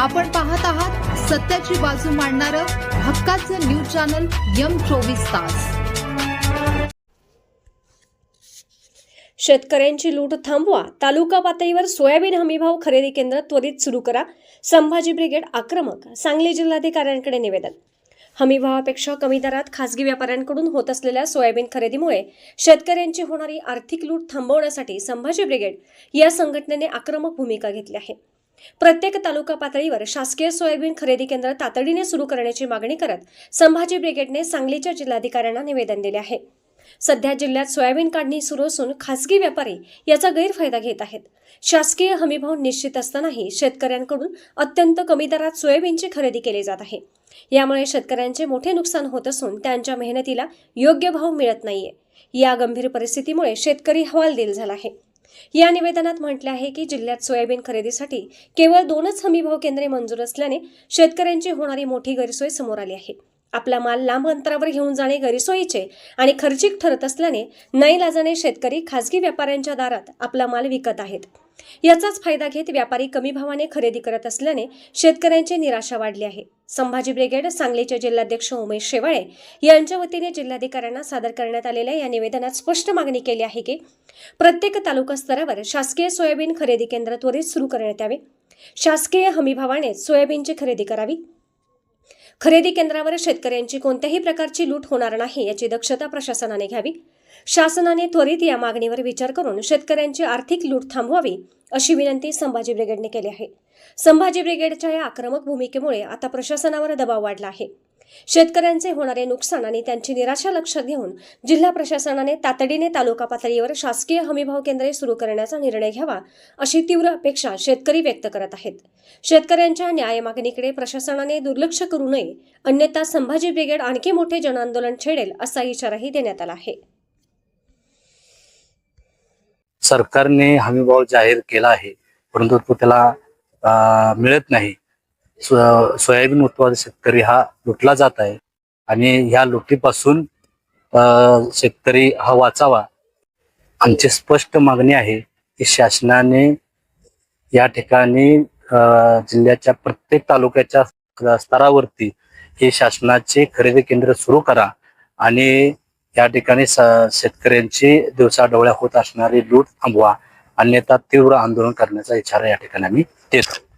आपण पाहत आहात सत्याची बाजू मांडणारं हक्काचं न्यूज चॅनल यम चोवीस तास. शेतकऱ्यांची लूट थांबवा. तालुका पातळीवर सोयाबीन हमीभाव खरेदी केंद्र त्वरित सुरू करा. संभाजी ब्रिगेड आक्रमक सांगली जिल्हाधिकाऱ्यांकडे निवेदन. हमीभावापेक्षा कमी दरात खासगी व्यापाऱ्यांकडून होत असलेल्या सोयाबीन खरेदीमुळे शेतकऱ्यांची होणारी आर्थिक लूट थांबवण्यासाठी संभाजी ब्रिगेड या संघटनेने आक्रमक भूमिका घेतली आहे. प्रत्येक तालुका पातळीवर शासकीय सोयाबीन खरेदी केंद्र तातडीने सुरू करण्याची मागणी करत संभाजी ब्रिगेडने सांगलीच्या जिल्हाधिकाऱ्यांना निवेदन दिले आहे. सध्या जिल्ह्यात सोयाबीन काढणी सुरू असून खासगी व्यापारी याचा गैरफायदा घेत आहेत. शासकीय हमीभाव निश्चित असतानाही शेतकऱ्यांकडून अत्यंत कमी दरात सोयाबीनची खरेदी केली जात आहे. यामुळे शेतकऱ्यांचे मोठे नुकसान होत असून त्यांच्या मेहनतीला योग्य भाव मिळत नाहीये. या गंभीर परिस्थितीमुळे शेतकरी हवालदिल झाला आहे. या निवेदनात म्हटले आहे की जिल्ह्यात सोयाबीन खरेदीसाठी केवळ दोनच हमीभाव केंद्रे मंजूर असल्याने शेतकऱ्यांची होणारी मोठी गैरसोय समोर आली आहे. आपला माल लांब अंतरावर घेऊन जाणे गैरसोयीचे आणि खर्चिक ठरत असल्याने नाईलाजाने शेतकरी खासगी व्यापाऱ्यांच्या दारात आपला माल विकत आहेत. याचाच फायदा घेत व्यापारी कमी भावाने खरेदी करत असल्याने शेतकऱ्यांची निराशा वाढली आहे. संभाजी ब्रिगेड सांगलीचे जिल्हाध्यक्ष उमेश शेवाळे यांच्या वतीने जिल्हाधिकाऱ्यांना सादर करण्यात आलेल्या या निवेदनात स्पष्ट मागणी केली आहे की प्रत्येक तालुका स्तरावर शासकीय सोयाबीन खरेदी केंद्र त्वरित सुरू करण्यात यावे. शासकीय हमीभावाने सोयाबीनची खरेदी करावी. खरेदी केंद्रावर शेतकऱ्यांची कोणत्याही प्रकारची लूट होणार नाही याची दक्षता प्रशासनाने घ्यावी. शासनाने त्वरित या मागणीवर विचार करून शेतकऱ्यांची आर्थिक लूट थांबवावी अशी विनंती संभाजी ब्रिगेडने केली आहे. संभाजी ब्रिगेडच्या या आक्रमक भूमिकेमुळे आता प्रशासनावर दबाव वाढला आहे. शेतकऱ्यांचे होणारे नुकसान आणि त्यांची निराशा लक्षात घेऊन जिल्हा प्रशासनाने तातडीने तालुका पातळीवर शासकीय हमीभाव केंद्रे सुरू करण्याचा निर्णय घ्यावा अशी तीव्र अपेक्षा शेतकरी व्यक्त करत आहेत. शेतकऱ्यांच्या न्याय मागणीकडे प्रशासनाने दुर्लक्ष करू नये अन्यथा संभाजी ब्रिगेड आणखी मोठे जनआंदोलन छेडेल असा इशाराही देण्यात आला आहे. सरकारने हमीभाव जाहीर केला आहे परंतु तो त्याला मिळत नाही. सोयाबीन उत्पादक शेतकरी हा लुटला जात आहे आणि ह्या लुटीपासून शेतकरी हा वाचावा. आमची स्पष्ट मागणी आहे की शासनाने या ठिकाणी जिल्ह्याच्या प्रत्येक तालुक्याच्या स्तरावरती हे शासनाचे खरेदी केंद्र सुरू करा आणि या ठिकाणी स- शेतकऱ्यांची दिवसाढवळ्या होत असणारी लूट थांबवा. अन्यथा तीव्र आंदोलन करण्याचा इशारा या ठिकाणी आम्ही देतो.